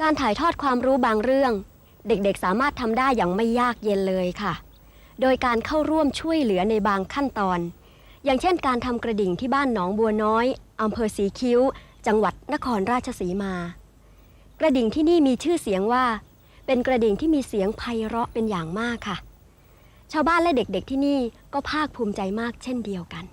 การถ่ายทอดความรู้บางเรื่อง เด็กๆสามารถทำได้อย่างไม่ยากเย็นเลยค่ะ โดยการเข้าร่วมช่วยเหลือในบางขั้นตอน อย่างเช่น การทำกระดิ่งที่บ้านหนองบัวน้อยอำเภอสีคิ้ว จังหวัดนครราชสีมา กระดิ่งที่นี่มีชื่อเสียงว่า เป็นกระดิ่งที่มีเสียงไพเราะเป็นอย่างมากค่ะ ชาวบ้านและเด็กๆที่นี่ก็ภาคภูมิใจมากเช่นเดียวกัน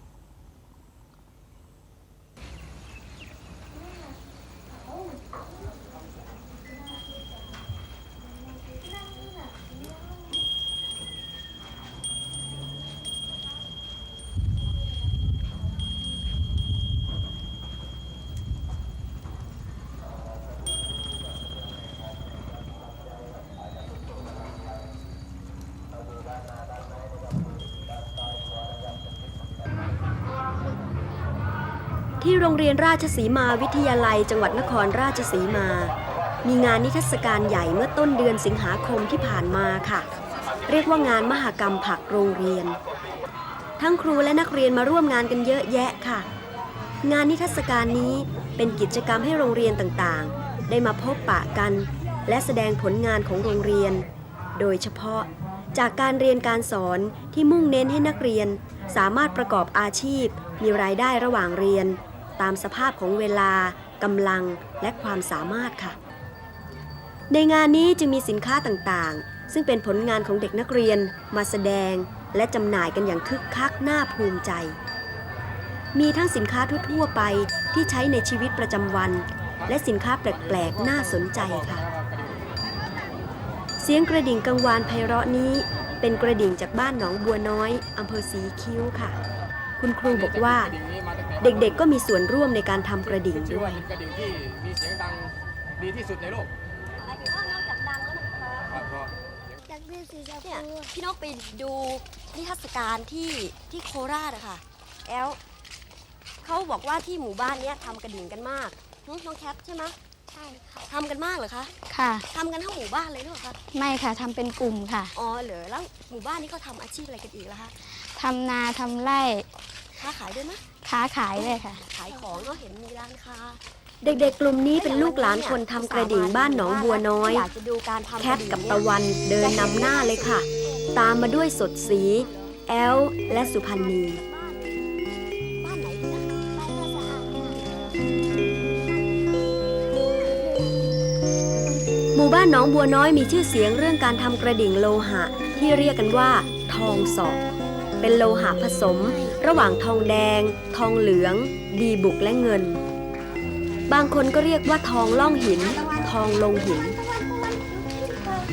โรงเรียนราชสีมาวิทยาลัย จังหวัดนครราชสีมา มีงานนิทรรศการใหญ่เมื่อต้นเดือนสิงหาคมที่ผ่านมาค่ะ เรียกว่างานมหกรรมผักโรงเรียน ทั้งครูและนักเรียนมาร่วมงานกันเยอะแยะค่ะ งานนิทรรศการนี้เป็นกิจกรรมให้โรงเรียนต่างๆ ได้มาพบปะกัน และแสดงผลงานของโรงเรียน โดยเฉพาะจากการเรียนการสอนที่มุ่งเน้นให้นักเรียน สามารถประกอบอาชีพ มีรายได้ระหว่างเรียน ตามสภาพของเวลากำลังและความสามารถค่ะ ในงานนี้จึงมีสินค้าต่างๆ ซึ่งเป็นผลงานของเด็กนักเรียน มาแสดงและจำหน่ายกันอย่างคึกคักน่าภูมิใจ มีทั้งสินค้าทั่วๆไปที่ใช้ในชีวิตประจำวัน และสินค้าแปลกๆ น่าสนใจค่ะ เสียงกระดิ่งกังวานไพเราะนี้ เป็นกระดิ่งจากบ้านหนองบัวน้อยอำเภอสีคิ้วค่ะ คุณครูบอกว่า เด็กๆ ก็มีส่วนร่วมในการทำกระดิ่งชื่อด้วว่ายเป็นกระดิ่งที่มีเสียงดังดีที่สุดในโลกครับเพราะจากดื้อสีชมเนี่ยพูพี่นกไปดูนิทรรศการที่ที่โคราชอะค่ะแอลเขาบอกว่าที่หมู่บ้านเนี้ยทำกระดิ่งกันมากหึน้องแคทใช่ไหมใช่ค่ะทำกันมากเหรอคะค่ะ ทำกันทั้งหมู่บ้านเลยหรือเปล่าคะไม่ค่ะทำเป็นกลุ่มค่ะอ๋อเหรอแล้วหมู่บ้านนี้เขาทำอาชีพอะไรกันอีกล่ะคะทำนาทำไร่ ค้าขายด้วยไหมค้าขายเลยค่ะ ขายของก็เห็นมีร้านค้า เด็กๆ กลุ่มนี้เป็นลูกหลานคนทำกระดิ่งบ้านหนองบัวน้อยอยากจะดูการทำแคทกับตะวันเดินนำหน้าเลยค่ะ ตามมาด้วยสดสี แอล และสุพันธ์นีบ้านไหนดีนะบ้านก็สะอาดค่ะหมู่บ้านหนองบัวน้อยมีชื่อเสียงเรื่องการทำกระดิ่งโลหะ ที่เรียกกันว่า ทองสอบ เป็นโลหะผสม ระหว่างทองแดง ทองเหลือง ดีบุกและเงิน บางคนก็เรียกว่าทองล่องหิน ทองลงหิน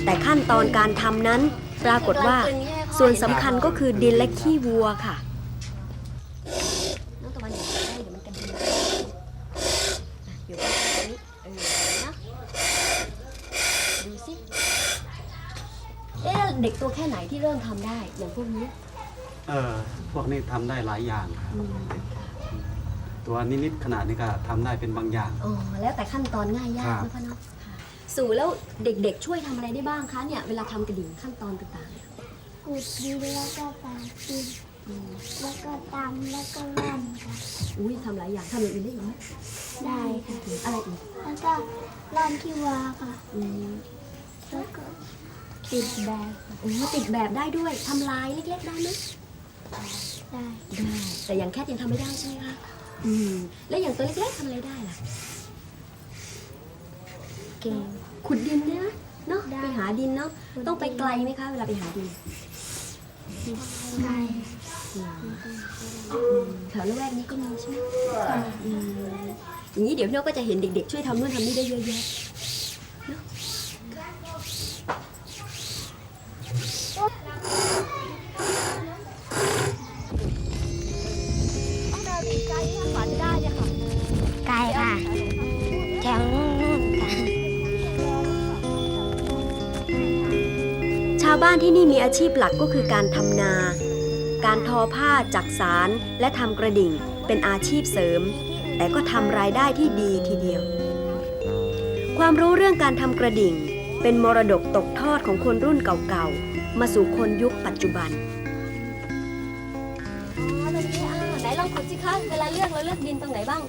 แต่ขั้นตอนการทำนั้น ปรากฏว่า ส่วนสำคัญก็คือดินและขี้วัวค่ะเด็กล้ๆตรงนี้เออนะดูสิเอ๊ะเด็กตัวแค่ไหนที่เริ่มทำได้อย่างพวกนี้ เออพวกนี้ทำได้หลายอย่างครับ อืมตัวนิดๆขนาดนี้ก็ทำได้เป็นบางอย่าง อ๋อแล้วแต่ขั้นตอนง่ายยากครับ นะพ่อเนาะค่ะสู่แล้วเด็กๆ ช่วยทำอะไรได้บ้างคะเนี่ยเวลาทำกระดิ่งขั้นตอนต่างๆเนี่ยขูดดินแล้วก็ปาดินอืมแล้วก็ตำแล้วก็ร่อนค่ะอุ้ยทำหลายอย่างทำอย่างอื่นได้อีกไหมได้ค่ะ อะไรอีกแล้วก็ร่อนที่วาค่ะ อืมแล้วก็ติดแบบโอ้ติดแบบได้ด้วยทำลายเล็กๆได้ไหม ได้ได้แต่อย่างแคทยังทำไม่ได้ใช่ไหมคะอืมแล้วอย่างตัวเล็กๆทำอะไรได้ล่ะเก่ง ขุดดินเนี่ยนะเนาะไปหาดินเนาะต้องไปไกลไหมคะ เวลาไปหาดินได้อืมแถวละแวกนี้ก็มีใช่ไหมอืมอย่างนี้เดี๋ยวพี่นกก็จะเห็นเด็กๆ ช่วยทำนู่นทำนี่ได้เยอะแยะ บ้านที่นี่มีอาชีพหลักก็คือการทำนา การทอผ้าจักสารและทำกระดิ่งเป็นอาชีพเสริม แต่ก็ทำรายได้ที่ดีทีเดียว ความรู้เรื่องการทำกระดิ่ง เป็นมรดกตกทอดของคนรุ่นเก่าๆ มาสู่คนยุคปัจจุบันอนี่อ่าไหนลองขุดสิคะ เวลาเลือกเราเลือกดินตรงไหนบ้าง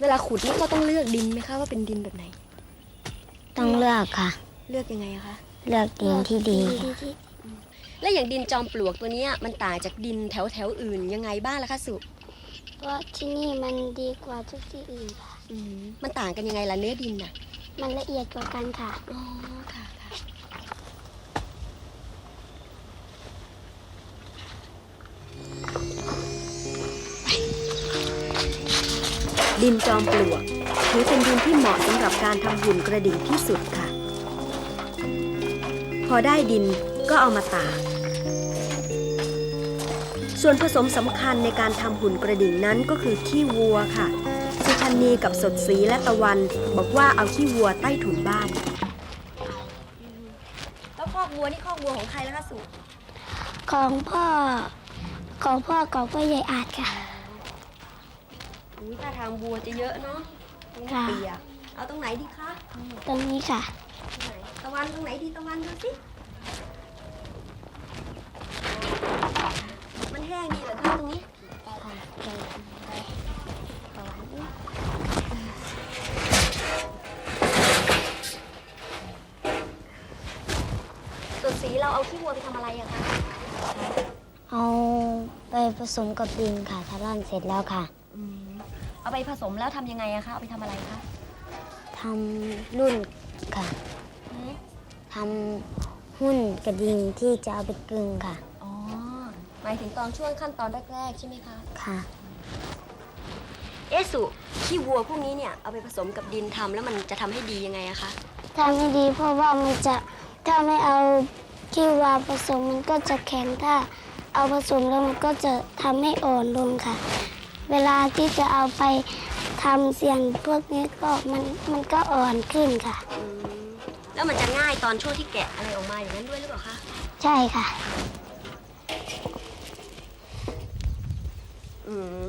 เวลาขุดนี่ก็ต้องเลือกดินไหมคะว่าเป็นดินแบบไหน ต้องเลือกค่ะ เลือกยังไงอะคะ เลือกดินที่ดีค่ะและอย่างดินจอมปลวกตัวเนี้ยมันต่างจากดินแถวแถวๆอื่นยังไงบ้างล่ะคะสุเพราะที่นี่มันดีกว่าทุกที่อื่นค่ะ อืมมันต่างกันยังไงล่ะเนื้อดินน่ะ มันละเอียดกว่ากันค่ะ อ๋อค่ะค่ะ ดินจอมปลวกถือเป็นดินที่เหมาะสำหรับการทำหุ่นกระดิ่งที่สุดค่ะ พอได้ดินก็เอามาตาก ส่วนผสมสำคัญในการทำหุ่นกระดิ่งนั้นก็คือขี้วัวค่ะ สุชันนีกับสดศรีและตะวัน บอกว่าเอาขี้วัวใต้ถุนบ้าน แล้วคอกวัวนี่คอกวัวของใครแล้วคะสุของพ่อ ของพ่อของพ่อใหญ่อาจค่ะ อุ้ยท่าทางวัวจะเยอะเนาะตรงนี้ค่ะ เปียกเอาตรงไหนดีคะตรงนี้ค่ะ ตรงไหนตะวันตรงไหนดีตะวันดูสิมันแห้งดีเหรอคะตรงนี้ส่วนสีเราเอาขี้วัวไปทำอะไรอะคะเอาไปผสมกับดินค่ะถ้าร่อนเสร็จแล้วค่ะอืม เอาไปผสมแล้วทำยังไงอะคะ เอาไปทำอะไรคะทำรุ่นค่ะ อืมทำหุ้นกระดิ่งที่จะเอาไปกึ่งค่ะ อ๋อ หมายถึงตอนช่วงขั้นตอนแรกๆ ใช่ไหมคะ ค่ะ เอะสุขี้วัวพวกนี้เนี่ยเอาไปผสมกับดินทำแล้วมันจะทำให้ดียังไงอะคะ ทำให้ดีเพราะว่ามันจะถ้าไม่เอาที่วาผสมมันก็จะแข็งถ้า เอาผสมแล้วมันก็จะทำให้อ่อนลงค่ะ เวลาที่จะเอาไปทำเสียงพวกนี้ก็มันมันก็อ่อนขึ้นค่ะ อืมแล้วมันจะง่ายตอนช่วงที่แกะอะไรออกมาอย่างนั้นด้วยหรือเปล่าคะ ใช่ค่ะ อืม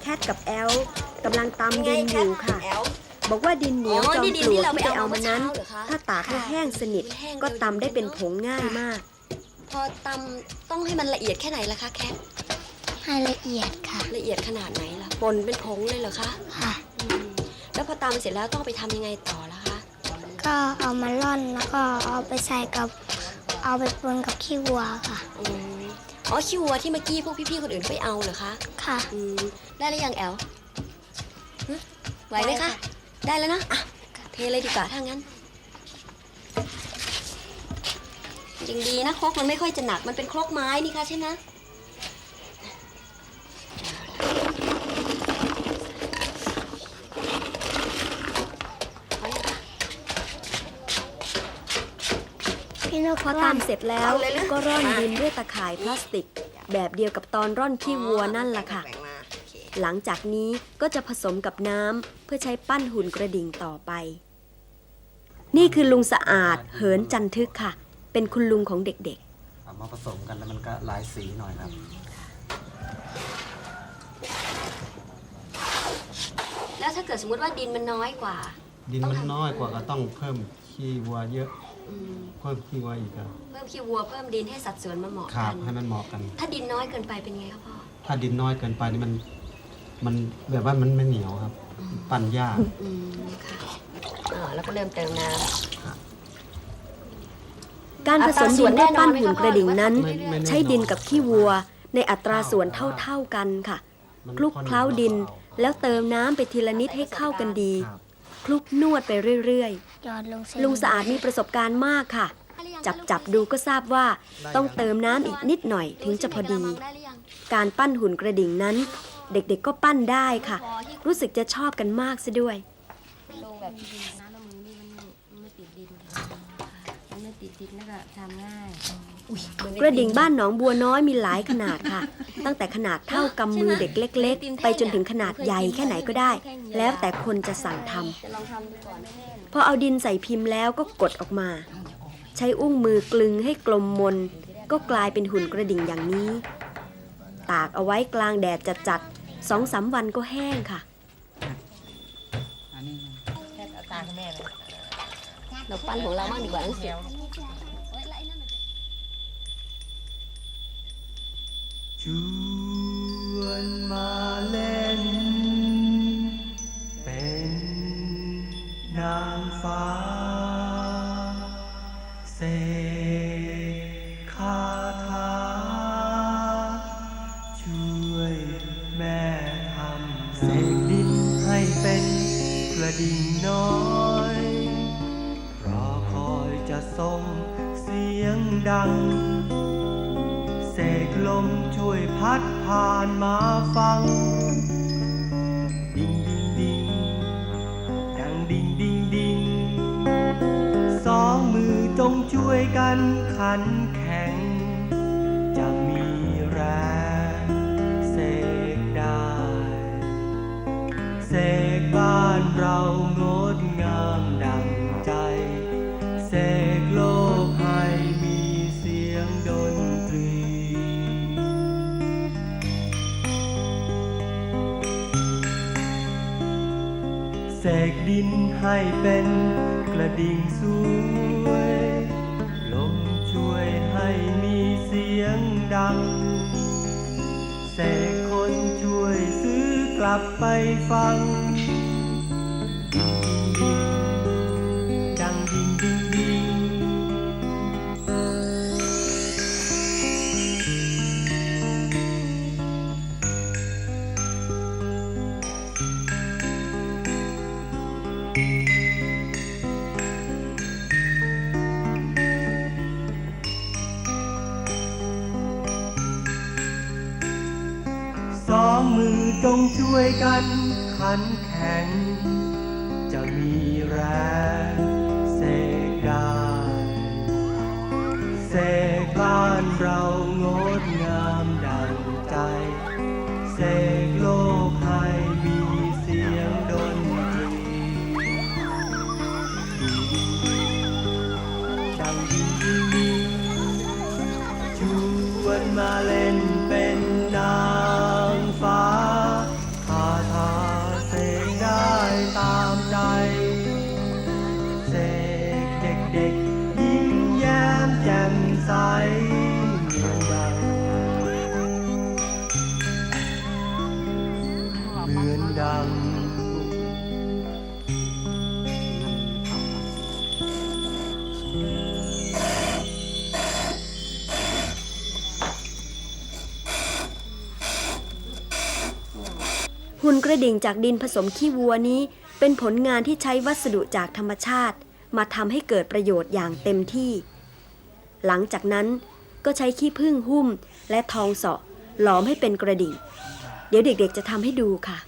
แคทกับแอลกำลังตำดินอยู่ค่ะ บอกว่าดินเหนียวอ๋อจอมนี่ดิปนลที่วกเราไปที่ไปเอาเอามานั้นเมื่อเช้าเหรอคะถ้าตากให้แห้งสนิทแห้งก็เร็วตำได้เป็นเนอะผงง่ายมาก พอตำต้องให้มันละเอียดแค่ไหนล่ะคะแคทให้ละเอียดค่ะ ละเอียดขนาดไหนล่ะปนเป็นผงเลยเหรอคะค่ะอืมแล้วพอตำเสร็จแล้วต้องเอาไปทำยังไงต่อล่ะคะ ก็เอามาร่อนแล้วก็เอาไปใส่กับเอาไปปนกับขี้วัวค่ะอืมอ๋อขี้วัวที่เมื่อกี้พวกพี่ๆคนอื่นไปเอาเหรอคะ ค่ะอืมได้หรือยังแอลหึไหวไหมคะ ได้แล้วนะอะเทเลยดีกว่าถ้างั้นยังดีนะครกมันไม่ค่อยจะหนักมันเป็นครกไม้นี่คะใช่ไหมพี่นกพอตำเสร็จแล้วก็ร่อนดินด้วยตะข่ายพลาสติก แบบเดียวกับตอนร่อนขี้วัวนั่นแหละค่ะแบ่งมาโอเคหลังจากนี้ก็จะผสมกับน้ำ เพื่อใช้ปั้นหุ่นกระดิ่งต่อไป นี่คือลุงสะอาดเหินจันทึกค่ะ เป็นคุณลุงของเด็กเอามาผสมกันแล้วมันก็หลายสีหน่อยครับ แล้วถ้าเกิดสมมติว่าดินมันน้อยกว่า ดินมันน้อยกว่าก็ต้องเพิ่มขี้วัวเยอะ อืม เพิ่มขี้วัวอีกครับเพิ่มขี้วัวเพิ่มดินให้สัดส่วนมันเหมาะครักับนให้มันเหมาะกัน ถ้าดินน้อยเกินไปเป็นไงครับพ่อ ถ้าดินน้อยเกินไปนี่มัน มันแบบว่ามันไม่เหนียวครับ ปั่นยากอืมค่ะอ่าแล้วก็เริ่มเติมน้ๆการผสมดินด้วยปั้นหุ่นกระดิ่งนั้น ไม่ไม่แน่นอนใช้ดินกับขี้วัว ในอัตราส่วนเท่าๆกันค่ะ มันคลุกเคล้าดินแล้วเติมน้ำไปทีละนิดให้เข้ากันดี ครับคลุกนวดไปเรื่อยหยอดลงเส้นๆ ลุงสะอาดมีประสบการณ์มากค่ะำจับจับดูก็ทราบว่าต้องเติมน้ำอีกนิดหน่อยถึงจะพอดีได้หรือยังการปั้นหุ่นกระดิ่งนั้น เด็กๆก็ปั้นได้ค่ะ รู้สึกจะชอบกันมากซะด้วยลงแบบน้ำแล้วมือนี่มันไม่ติดดินมันไม่ติดดินแล้วก็ทำง่ายกระดิ่งบ้านหนองบัวน้อยมีหลายขนาดค่ะ ตั้งแต่ขนาดเท่ากำมือเด็กเล็ก ๆ ไปจนถึงขนาดใหญ่แค่ไหนก็ได้ แล้วแต่คนจะสั่งทำจะลองทำดูก่อนพอเอาดินใส่พิมพ์แล้วก็กดออกมา ใช้อุ้งมือกลึงให้กลมมน ก็กลายเป็นหุ่นกระดิ่งอย่างนี้ ตากเอาไว้กลางแดดจัดๆ สองสามวันก็แห้งค่ะ อันนี้เราปั้นของเราบ้างดีกว่าหนังสือชวนมาเล่น เป็นนางฟ้าเส ส่งเสียงดัง เสกลมช่วยพัดผ่านมาฟัง ดิ่งดิ่งดิ่งดังดิ่งดิ่งดิ่งสองมือจงช่วยกันขันแข เสกดินให้เป็นกระดิ่งสวย ลมช่วยให้มีเสียงดัง เสกคนช่วยซื้อกลับไปฟัง มือจงช่วยกันขันแข็ง จะมีแรง ระดิ่งจากดินผสมขี้วัวนี้ เป็นผลงานที่ใช้วัสดุจากธรรมชาติ มาทำให้เกิดประโยชน์อย่างเต็มที่ หลังจากนั้นก็ใช้ขี้ผึ้งหุ้มและทองเสาะหลอมให้เป็นกระดิ่ง เดี๋ยวเด็กๆจะทำให้ดูค่ะ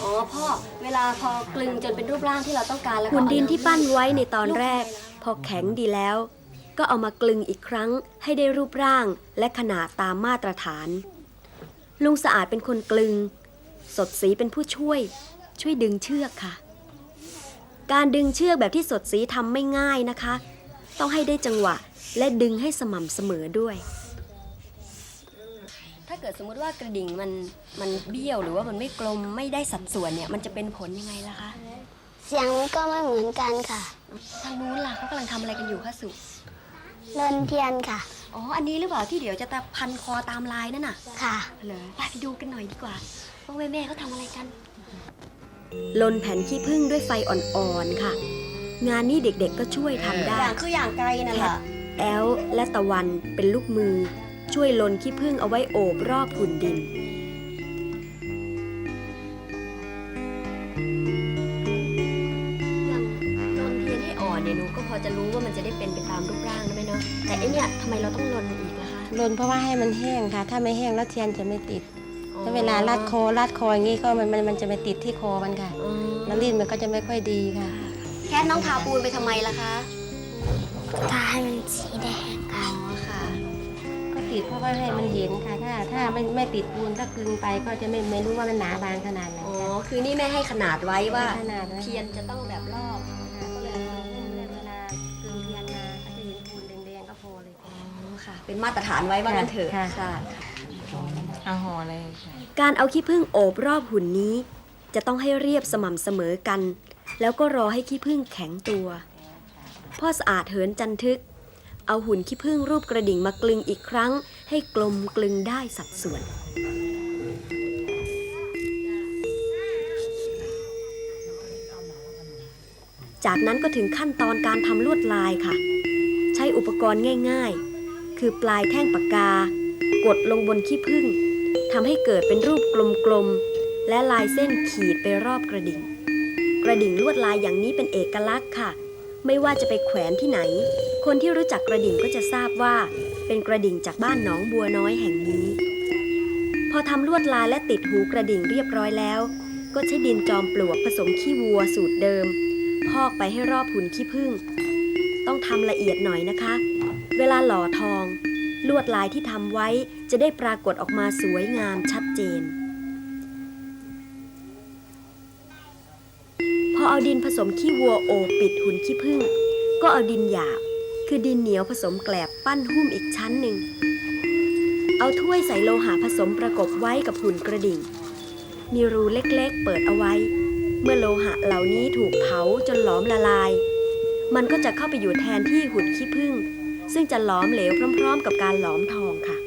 อ๋อพ่อ เวลาพอกลึงจนเป็นรูปร่างที่เราต้องการแล้วก็หุ่นดินเอาำที่ปั้นไว้ในตอนแรก พอแข็งดีแล้ว ก็เอามากลึงอีกครั้งให้ได้รูปร่างและขนาดตามมาตรฐาน ลุงสะอาดเป็นคนกลึง สดสีเป็นผู้ช่วย ช่วยดึงเชือกค่ะ การดึงเชือกแบบที่สดสีทำไม่ง่ายนะคะ ต้องให้ได้จังหวะและดึงให้สม่ำเสมอด้วย ถ้าเกิดสมมุติว่ากระดิ่งมันมันเบี้ยวหรือว่ามันไม่กลมไม่ได้สัดส่วนเนี่ยมันจะเป็นผลยังไงล่ะคะ เสียงมันก็ไม่เหมือนกันค่ะ ทางนู้นล่ะเขากำลังทำอะไรกันอยู่คะสุ เดินเทียนค่ะ อ๋อ อันนี้หรือเปล่าที่เดี๋ยวจะตะพันคอตามลายนั่นน่ะค่ะ เหรอไปไปดูกันหน่อยดีกว่าว่าแม่แม่ๆเขาทำอะไรกัน ลนแผ่นขี้ผึ้งด้วยไฟอ่อนๆค่ะ งานนี้เด็กๆก็ช่วยทำได้ อย่างคืออย่างไกลนั่นแหละแอลและตะวันเป็นลูกมือ ช่วยลนขี้ผึ้งเอาไว้โอบรอบหุ่นดิน แม่เนาะแต่ไอเนี่ยทำไมเราต้องลนอีกล่ะคะลนเพราะว่าให้มันแห้งค่ะ ถ้าไม่แห้งแล้วเทียนจะไม่ติด ถ้าเวลารัดคอรัดคออย่างนี้ก็มันมันมันจะไปติดที่คอมันค่ะอ๋อแล้วลิ้นมันก็จะไม่ค่อยดีค่ะ แค่น้องทาปูนไปทำไมล่ะคะถ้าให้มันสีแดงอ๋ค่ะอค่ะ ก็ติดเพราะว่าให้มันเห็นค่ะ ถ้าถ้าไม่ไม่ติดปูนถ้ากลึงไปก็จะไม่ไม่รู้ว่ามันหนาบางขนาดไหนอ๋อค่ะคือนี่แม่ให้ขนาดไว้ว่าขนาดไว้เทียนจะต้องแบบรอบ เป็นมาตรฐานไว้ว่างั้นเถอะค่ะ ค่ะ เอาห่อเลยการเอาขี้ผึ้งโอบรอบหุ่นนี้ จะต้องให้เรียบสม่ำเสมอกัน แล้วก็รอให้ขี้ผึ้งแข็งตัว พ่อสะอาดเหินจันทึก เอาหุ่นขี้ผึ้งรูปกระดิ่งมากลึงอีกครั้ง ให้กลมกลึงได้สัดส่วน จากนั้นก็ถึงขั้นตอนการทำลวดลายค่ะ ใช้อุปกรณ์ง่าย ๆ คือปลายแท่งปากกา กดลงบนขี้ผึ้งทำให้เกิดเป็นรูปกลมๆ และลายเส้นขีดไปรอบกระดิ่ง กระดิ่งลวดลายอย่างนี้เป็นเอกลักษณ์ค่ะ ไม่ว่าจะไปแขวนที่ไหน คนที่รู้จักกระดิ่งก็จะทราบว่า เป็นกระดิ่งจากบ้านหนองบัวน้อยแห่งนี้ พอทำลวดลายและติดหูกระดิ่งเรียบร้อยแล้ว ก็ใช้ดินจอมปลวกผสมขี้วัวสูตรเดิม พอกไปให้รอบหุ่นขี้ผึ้งต้องทำละเอียดหน่อยนะคะ เวลาหล่อทอง ลวดลายที่ทำไว้จะได้ปรากฏออกมาสวยงามชัดเจน พอเอาดินผสมขี้วัวโอบปิดหุ่นขี้ผึ้งก็เอาดินหยาบคือดินเหนียวผสมแกลบปั้นหุ้มอีกชั้นหนึ่ง เอาถ้วยใส่โลหะผสมประกบไว้กับหุ่นกระดิ่ง มีรูเล็กๆเปิดเอาไว้ เมื่อโลหะเหล่านี้ถูกเผาจนหลอมละลาย มันก็จะเข้าไปอยู่แทนที่หุ่นขี้ผึ้ง ซึ่งจะหลอมเหลวพร้อม ๆ กับการหลอมทองค่ะ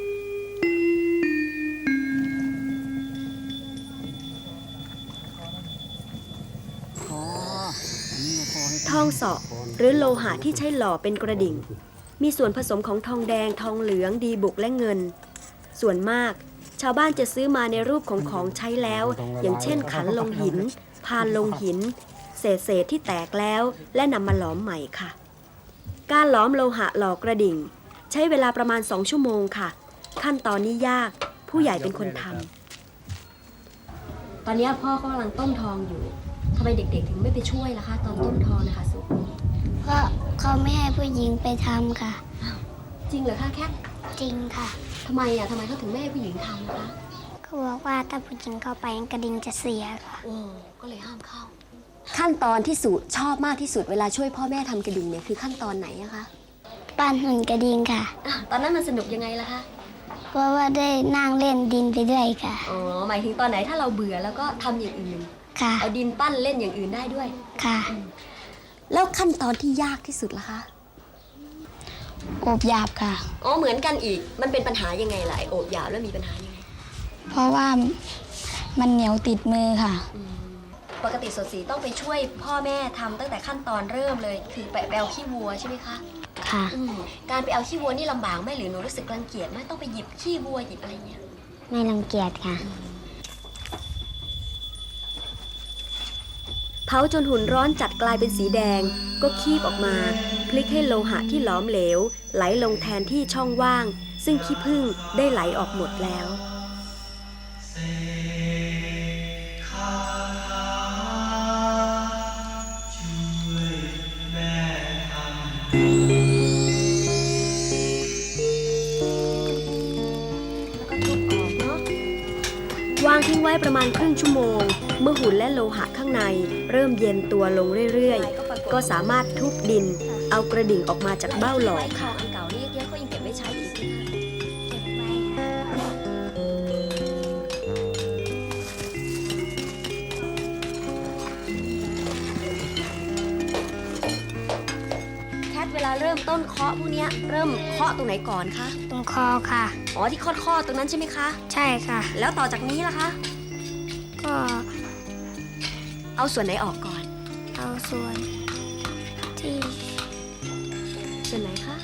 ทองเสาะหรือโลหะที่ใช้หล่อเป็นกระดิ่ง มีส่วนผสมของทองแดงทองเหลืองดีบุกและเงิน ส่วนมาก ชาวบ้านจะซื้อมาในรูปของของใช้แล้ว อย่างเช่นขันลงหิน พานลงหิน เศษเศษที่แตกแล้วและนำมาหลอมใหม่ค่ะ การหลอมโลหะหล่อกระดิ่ง ใช้เวลาประมาณ 2 ชั่วโมงค่ะ ขั้นตอนนี้ยากผู้ใหญ่เป็นคนทำตอนนี้พ่อเขากำลังต้มทองอยู่ทำไมเด็กๆ ถึงไม่ไปช่วยล่ะคะ ตอนต้มทองนะคะสุเพราะเขาไม่ให้ผู้หญิงไปทำค่ะ จริงเหรอคะแค่จริงค่ะทำไมอะทำไมเขาถึงไม่ให้ผู้หญิงทำนะคะเขาบอกว่าถ้าผู้หญิงเข้าไปกระดิ่งจะเสียค่ะโอ้ก็เลยห้ามเข้า ขั้นตอนที่สุดชอบมากที่สุดเวลาช่วยพ่อแม่ทำกระดิ่งเนี่ยคือขั้นตอนไหนอะคะปั้นหุ่นกระดิ่งค่ะ อะตอนนั้นมันสนุกยังไงล่ะคะเพราะว่าได้นั่งเล่นดินไปด้วยค่ะ อ๋อหมายถึงตอนไหนถ้าเราเบื่อแล้วก็ทำอย่างอื่นค่ะ เอาดินปั้นเล่นอย่างอื่นได้ด้วย ค่ะ แล้วขั้นตอนที่ยากที่สุดล่ะคะโอบหยาบค่ะ อ๋อเหมือนกันอีกมันเป็นปัญหายังไงล่ะไอโอบหยาบแล้วมีปัญหายังไงเพราะว่ามันเหนียวติดมือค่ะ ปกติสดสีต้องไปช่วยพ่อแม่ทำตั้งแต่ขั้นตอนเริ่มเลย คือไปไปเอาขี้วัวใช่ไหมคะค่ะ อืมการไปเอาขี้วัวนี่ลำบากไหมหรือหนูรู้สึกรังเกียจไหมต้องไปหยิบขี้วัวหยิบอะไรเงี้ยไม่รังเกียจค่ะ เผาจนหุ่นร้อนจัดกลายเป็นสีแดง ก็คีบออกมา พลิกให้โลหะที่หลอมเหลว ไหลลงแทนที่ช่องว่าง ซึ่งขี้ผึ้งได้ไหลออกหมดแล้ว ประมาณครึ่งชั่วโมง เมื่อหุ่นและโลหะข้างใน เริ่มเย็นตัวลงเรื่อยๆ ก็สามารถทุบดิน เอากระดิ่งออกมาจากเบ้าหลอมค่ะอันเก่านี่เยอะก็ยังเก็บไว้ใช้อีกเก็บไว้ค่ะแคทเวลาเริ่มต้นเคาะพวกเนี้ยเริ่มเคาะตรงไหนก่อนคะ ตรงคอค่ะ อ๋อที่เคาะข้อตรงนั้นใช่ไหมคะ ใช่ค่ะ แล้วต่อจากนี้ล่ะคะ ก็เอาส่วนไหนออกก่อน เอาส่วนที่ ส่วนไหนคะ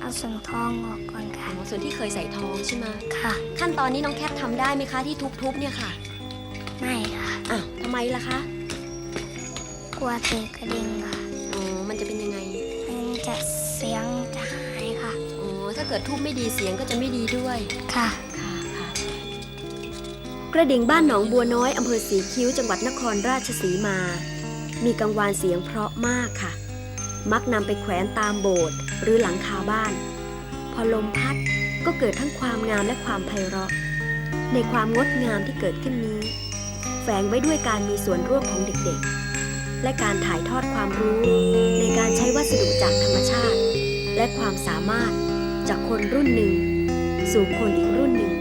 เอาส่วนทองออกก่อนอ๋ค่ะอส่วนที่เคยใส่ทองใช่ไหมค่ะ ขั้นตอนนี้น้องแคททำได้ไหมคะที่ทุบๆเนี่ยค่ะ ไม่ค่ะ อ้าวทำไมล่ะคะ กลัวตีกระดิ่งค่ะอ๋อ มันจะเป็นยังไง มันจะเสียงจะหายค่ะ อ๋อ ถ้าเกิดทุบไม่ดีเสียงก็จะไม่ดีด้วย ค่ะ ค่ะค่ะ กระดิ่งบ้านหนองบัวน้อยอำเภอสีคิ้วจังหวัดนครราชสีมา มีกังวานเสียงเพราะมากค่ะ มักนำไปแขวนตามโบสถ์หรือหลังคาบ้าน พอลมพัดก็เกิดทั้งความงามและความไพเราะ ในความงดงามที่เกิดขึ้นนี้ แฝงไว้ด้วยการมีส่วนร่วมของเด็กๆ และการถ่ายทอดความรู้ ในการใช้วัสดุจากธรรมชาติ และความสามารถจากคนรุ่นหนึ่ง สู่คนอีกรุ่นหนึ่ง